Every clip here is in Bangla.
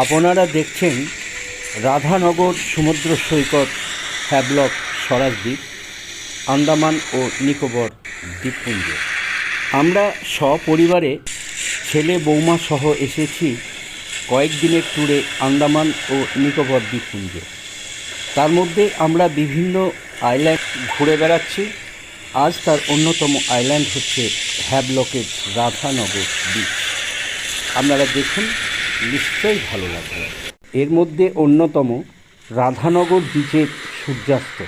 আপনারা দেখছেন রাধানগর সমুদ্র সৈকত হ্যাবলক স্বরাজ দ্বীপ আন্দামান ও নিকোবর দ্বীপপুঞ্জ। আমরা সপরিবারে ছেলে বৌমা সহ এসেছি কয়েকদিনের ট্যুরে আন্দামান ও নিকোবর দ্বীপপুঞ্জ। তার মধ্যে আমরা বিভিন্ন আইল্যান্ড ঘুরে বেড়াচ্ছি। আজ তার অন্যতম আইল্যান্ড হচ্ছে হ্যাবলকের রাধানগর দ্বীপ। আপনারা দেখুন নিশ্চয়ই ভালো লাগবে। এর মধ্যে অন্যতম রাধানগর বিচের সূর্যাস্ত,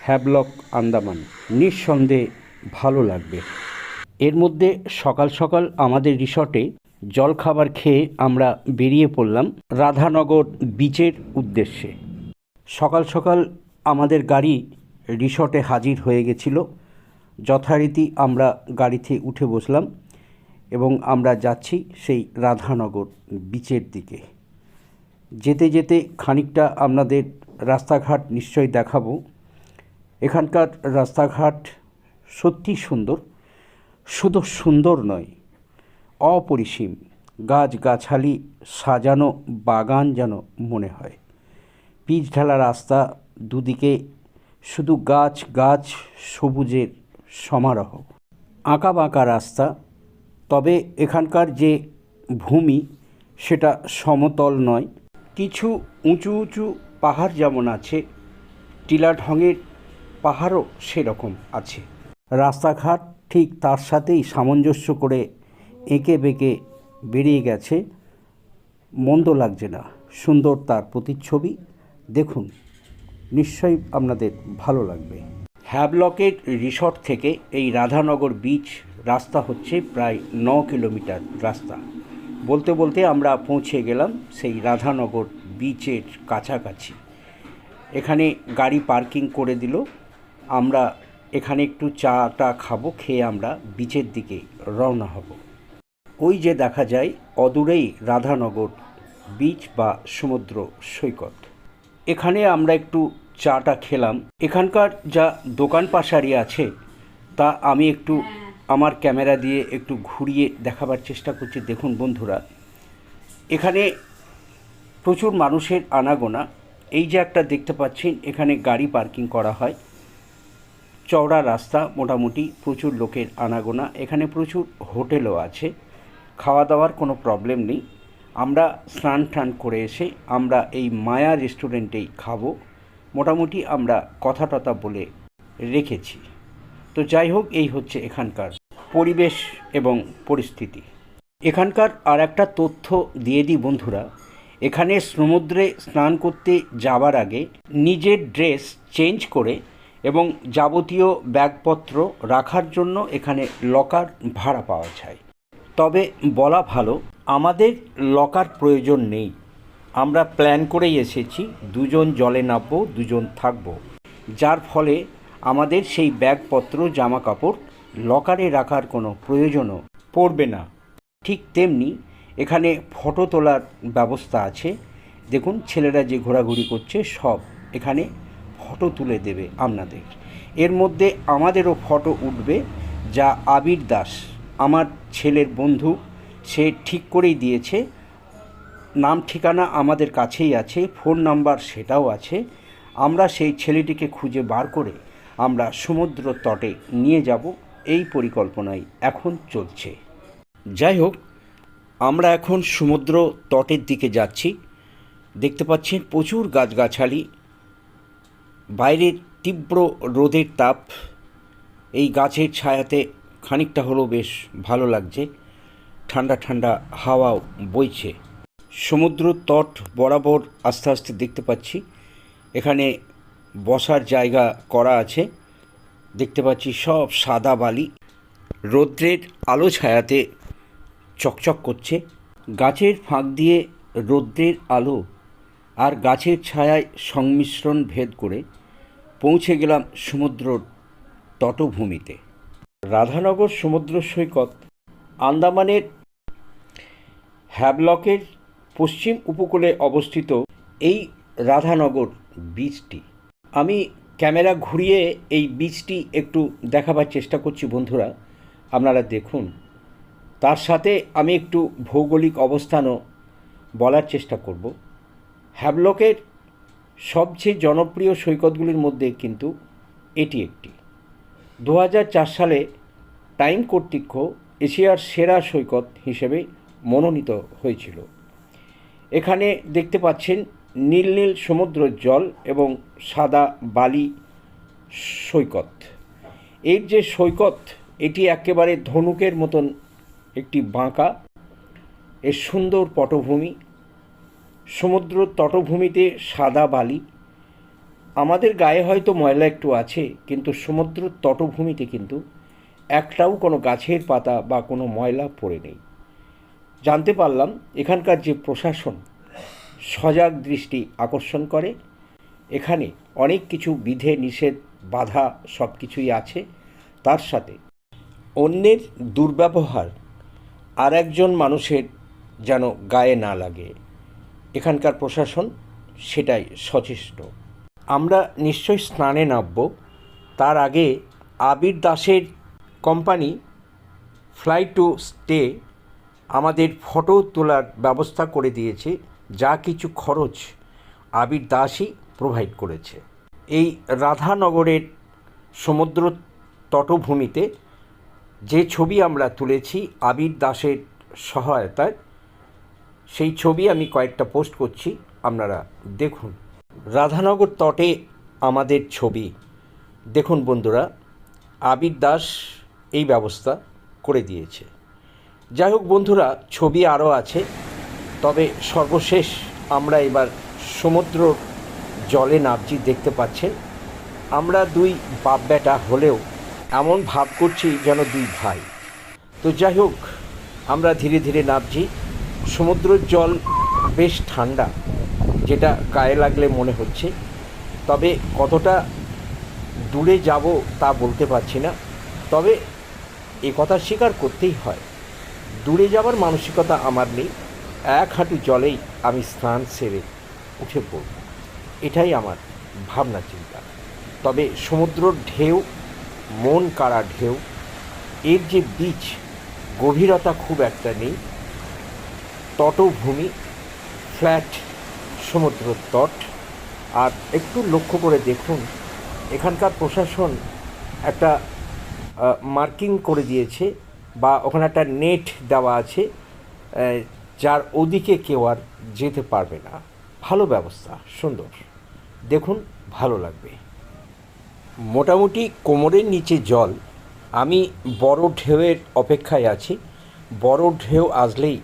হ্যাবলক আন্দামান। নিঃসন্দেহে ভালো লাগবে। এর মধ্যে সকাল সকাল আমাদের রিসর্টে জলখাবার খেয়ে আমরা বেরিয়ে পড়লাম রাধানগর বিচের উদ্দেশ্যে। সকাল সকাল আমাদের গাড়ি রিসর্টে হাজির হয়ে গেছিল। যথারীতি আমরা গাড়িতে উঠে বসলাম। এবং আমরা যাচ্ছি সেই রাধানগর বিচের দিকে। যেতে যেতে খানিকটা আপনাদের রাস্তাঘাট নিশ্চয়ই দেখাবো। এখানকার রাস্তাঘাট সত্যি সুন্দর, শুধু সুন্দর নয়, অপরিসীম। গাছগাছালি, সাজানো বাগান যেন মনে হয়। পিচ ঢালা রাস্তা দুদিকে শুধু গাছ গাছ সবুজের সমারোহ। আঁকা বাঁকা রাস্তা তবে এখানকার যে ভূমি, সেটা সমতল নয়। কিছু উঁচু উঁচু পাহাড় যেমন আছে টিলা ঢঙের পাহাড়ও সেরকম আছে। রাস্তাঘাট ঠিক তার সাথেই সামঞ্জস্য করে এঁকে বেঁকে বেরিয়ে গেছে। মন্দ লাগছে না, সুন্দর তার প্রতিচ্ছবি। দেখুন, নিশ্চয়ই আপনাদের ভালো লাগবে। হ্যাবলকের রিসর্ট থেকে এই রাধানগর বিচ রাস্তা হচ্ছে প্রায় ন কিলোমিটার রাস্তা। বলতে বলতে আমরা পৌঁছে গেলাম সেই রাধানগর বিচের কাছাকাছি। এখানে গাড়ি পার্কিং করে দিল। আমরা এখানে একটু চা টা খাব, খেয়ে আমরা বিচের দিকে রওনা হব। ওই যে দেখা যায়, অদূরেই রাধানগর বিচ বা সমুদ্র সৈকত। এখানে আমরা একটু চাটা খেলাম। এখানকার যা দোকান পাশারি আছে, তা আমি একটু আমার ক্যামেরা দিয়ে একটু ঘুরিয়ে দেখাবার চেষ্টা করছি। দেখুন বন্ধুরা, এখানে প্রচুর মানুষের আনাগোনা। এই যে একটা দেখতে পাচ্ছেন, এখানে গাড়ি পার্কিং করা হয়। চওড়া রাস্তা, মোটামুটি প্রচুর লোকের আনাগোনা। এখানে প্রচুর হোটেলও আছে। খাওয়া দাওয়ার কোনো প্রবলেম নেই। আমরা স্নান টান করে এসে আমরা এই মায়া রেস্টুরেন্টেই খাব। মোটামুটি আমরা কথা টথা বলে রেখেছি। তো যাই হোক, এই হচ্ছে এখানকার পরিবেশ এবং পরিস্থিতি। এখানকার আর একটা তথ্য দিয়ে দিই বন্ধুরা, এখানে সমুদ্রে স্নান করতে যাবার আগে নিজের ড্রেস চেঞ্জ করে এবং যাবতীয় ব্যাগপত্র রাখার জন্য এখানে লকার ভাড়া পাওয়া যায়। তবে বলা ভালো, আমাদের লকার প্রয়োজন নেই। আমরা প্ল্যান করেই এসেছি, দুজন জলে নামবো, দুজন থাকব। যার ফলে আমাদের সেই ব্যাগপত্র জামা কাপড় লকারে রাখার কোনো প্রয়োজনও পড়বে না। ঠিক তেমনি এখানে ফটো তোলার ব্যবস্থা আছে। দেখুন, ছেলেরা যে ঘোরাঘুরি করছে, সব এখানে ফটো তুলে দেবে আপনাদের। এর মধ্যে আমাদেরও ফটো উঠবে যা আবির দাস, আমার ছেলের বন্ধু, সে ঠিক করেই দিয়েছে। নাম, ঠিকানা আমাদের কাছেই আছে, ফোন নাম্বার সেটাও আছে। আমরা সেই ছেলেটিকে খুঁজে বার করে আমরা সমুদ্র তটে নিয়ে যাব, এই পরিকল্পনাই এখন চলছে। যাই হোক, আমরা এখন সমুদ্র তটের দিকে যাচ্ছি। দেখতে পাচ্ছেন প্রচুর গাছগাছালি, বাইরের তীব্র রোদের তাপ। এই গাছের ছায়াতে খানিকটা হলেও বেশ ভালো লাগছে। ঠান্ডা ঠান্ডা হাওয়াও বইছে। সমুদ্র তট বরাবর আস্তে আস্তে দেখতে পাচ্ছি। এখানে বসার জায়গা করা আছে। দেখতে পাচ্ছি সব সাদা বালি। রৌদ্রের আলো ছায়াতে চকচক করছে। গাছের ফাঁক দিয়ে রৌদ্রের আলো আর গাছের ছায়ায় সংমিশ্রণ ভেদ করে পৌঁছে গেলাম সমুদ্র তটভূমিতে। রাধানগর সমুদ্র সৈকত আন্দামানের হ্যাবলকের পশ্চিম উপকূলে অবস্থিত এই রাধানগর বীচটি আমি ক্যামেরা ঘুরিয়ে এই বীচটি একটু দেখাবার চেষ্টা করছি বন্ধুরা, আপনারা দেখুন। তার সাথে আমি একটু ভৌগোলিক অবস্থানও বলার চেষ্টা করব। হ্যাভলকের সবচেয়ে জনপ্রিয় সৈকতগুলির মধ্যে কিন্তু এটি একটি। দু হাজার চার সালে টাইম কর্তৃক এশিয়ার সেরা সৈকত হিসেবে মনোনীত হয়েছিল। এখানে দেখতে পাচ্ছেন নীল নীল সমুদ্র জল এবং সাদা বালি সৈকত। এর যে সৈকত, এটি একেবারে ধনুকের মতন একটি বাঁকা। এর সুন্দর পটভূমি। সমুদ্র তটভূমিতে সাদা বালি। আমাদের গায়ে হয়তো ময়লা একটু আছে, কিন্তু সমুদ্র তটভূমিতে কিন্তু একটাও কোনো গাছের পাতা বা কোনো ময়লা পড়ে নেই। জানতে পারলাম এখানকার যে প্রশাসন সজাগ দৃষ্টি আকর্ষণ করে। এখানে অনেক কিছু বিধে, নিষেধ, বাধা সব কিছুই আছে। তার সাথে অন্যের দুর্ব্যবহার আর একজন মানুষের যেন গায়ে না লাগে। এখানকার প্রশাসন সেটাই সচেষ্ট। আমরা নিশ্চয়ই স্নানে নামব। তার আগে আবির দাসের কোম্পানি ফ্লাই টু স্টে আমাদের ফটো তোলার ব্যবস্থা করে দিয়েছে। যা কিছু খরচ আবির দাসই প্রোভাইড করেছে। এই রাধানগরের সমুদ্র তটভূমিতে যে ছবি আমরা তুলেছি আবির দাসের সহায়তায়, সেই ছবি আমি কয়েকটা পোস্ট করছি, আপনারা দেখুন। রাধানগর তটে আমাদের ছবি। দেখুন বন্ধুরা, আবির দাস এই ব্যবস্থা করে দিয়েছে। যাই হোক বন্ধুরা, ছবি আরও আছে। তবে সর্বশেষ আমরা এবার সমুদ্র জলে নামছি, দেখতে পাচ্ছেন। আমরা দুই বাপ বেটা হলেও এমন ভাব করছি যেন দুই ভাই। তো যাই হোক, আমরা ধীরে ধীরে নামছি। সমুদ্রের জল বেশ ঠান্ডা, যেটা গায়ে লাগলে মনে হচ্ছে। তবে কতটা দূরে যাব তা বলতে পারছি না। তবে এ কথা স্বীকার করতেই হয়। দূরে যাবার মানসিকতা আমার নেই। এক হাঁটু জলেই আমি স্নান সেরে উঠে পড়ব। এটাই আমার ভাবনা চিন্তা। তবে সমুদ্রর ঢেউ, মন কাড়া ঢেউ, এর যে বীচ গভীরতা খুব একটা নেই। তটভূমি, ফ্ল্যাট সমুদ্র তট। আর একটু লক্ষ্য করে দেখুন, এখানকার প্রশাসন একটা মার্কিং করে দিয়েছে বা ওখানে একটা নেট দেওয়া আছে যার ওদিকে কেউ আর যেতে পারবে না। ভালো ব্যবস্থা, সুন্দর। দেখুন, ভালো লাগবে। মোটামুটি কোমরের নিচে জল। আমি বড় ঢেউয়ের অপেক্ষায় আছি। বড় ঢেউ আসলেই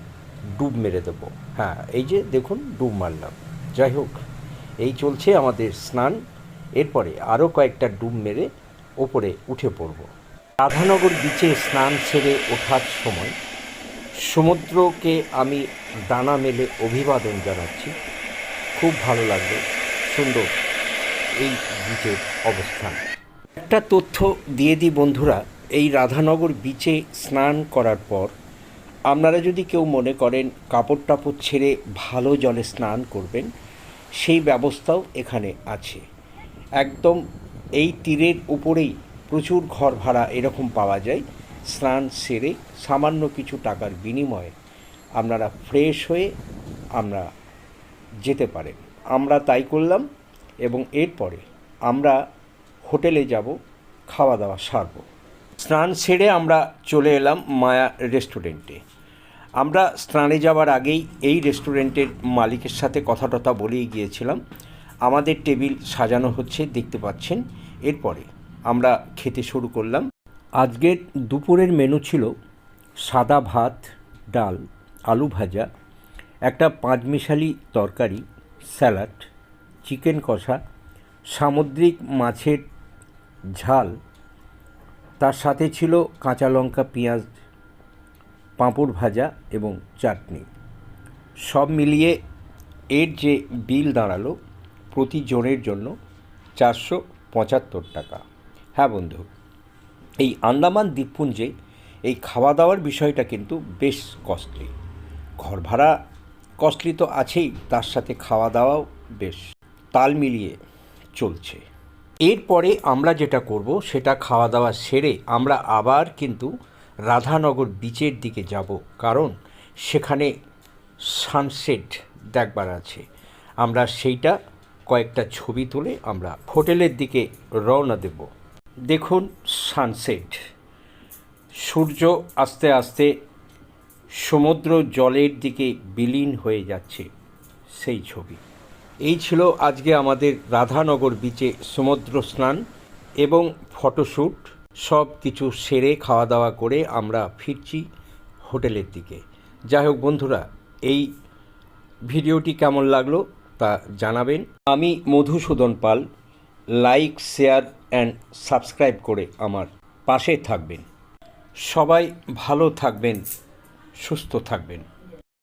ডুব মেরে দেবো। হ্যাঁ এই যে দেখুন, ডুব মারলাম। যাই হোক, এই চলছে আমাদের স্নান। এরপরে আরও কয়েকটা ডুব মেরে ওপরে উঠে পড়ব। রাধানগর বিচে স্নান সেরে ওঠার সময় সমুদ্রকে আমি ডানা মেলে অভিবাদন জানাচ্ছি। খুব ভালো লাগবে সুন্দর এই বিচের অবস্থান। একটা তথ্য দিয়ে দিই বন্ধুরা, এই রাধানগর বিচে স্নান করার পর আপনারা যদি কেউ মনে করেন কাপড় টাপড় ছেড়ে ভালো জলে স্নান করবেন, সেই ব্যবস্থাও এখানে আছে। একদম এই তীরের উপরেই প্রচুর ঘর ভাড়া এরকম পাওয়া যায়। স্নান সেরে সামান্য কিছু টাকার বিনিময়ে আপনারা ফ্রেশ হয়ে আমরা যেতে পারেন। আমরা তাই করলাম এবং এরপরে আমরা হোটেলে যাব, খাওয়া দাওয়া সারব। স্নান সেরে আমরা চলে এলাম মায়া রেস্টুরেন্টে। আমরা স্নানে যাওয়ার আগেই এই রেস্টুরেন্টের মালিকের সাথে কথা টথা বলেই গিয়েছিলাম। আমাদের টেবিল সাজানো হচ্ছে, দেখতে পাচ্ছেন। এরপরে আমরা খেতে শুরু করলাম। আজকের দুপুরের মেনু ছিল সাদা ভাত, ডাল, আলু ভাজা, একটা পাঁচমিশালি তরকারি, স্যালাড, চিকেন কষা, সামুদ্রিক মাছের ঝাল, তার সাথে ছিল কাঁচা লঙ্কা, পেঁয়াজ, পাঁপড় ভাজা এবং চাটনি। সব মিলিয়ে এর যে বিল দাঁড়াল প্রতি জনের জন্য চারশো পঁচাত্তর টাকা। হ্যাঁ বন্ধু। এই আন্দামান দ্বীপপুঞ্জে এই খাওয়া দাওয়ার বিষয়টা কিন্তু বেশ কস্টলি ঘর ভাড়া কস্টলি তো আছেই, তার সাথে খাওয়া দাওয়াও বেশ তাল মিলিয়ে চলছে। এরপরে আমরা যেটা করব, সেটা খাওয়া দাওয়া সেরে আমরা আবার কিন্তু রাধানগর বিচের দিকে যাব, কারণ সেখানে সানসেট দেখবার আছে। আমরা সেইটা কয়েকটা ছবি তুলে আমরা হোটেলের দিকে রওনা দেব। দেখুন সানসেট। সূর্য আস্তে আস্তে সমুদ্র জলের দিকে বিলীন হয়ে যাচ্ছে সেই ছবি। এই ছিল আজকে আমাদের রাধানগর বিচে সমুদ্র স্নান এবং ফটোশ্যুট সব কিছু সেরে খাওয়া দাওয়া করে আমরা ফিরছি হোটেলের দিকে। যাই হোক বন্ধুরা, এই ভিডিওটি কেমন লাগল তা জানাবেন। আমি Madhusudan Pal like share and subscribe করে আমার পাশে থাকবেন। সবাই ভালো থাকবেন সুস্থ থাকবেন।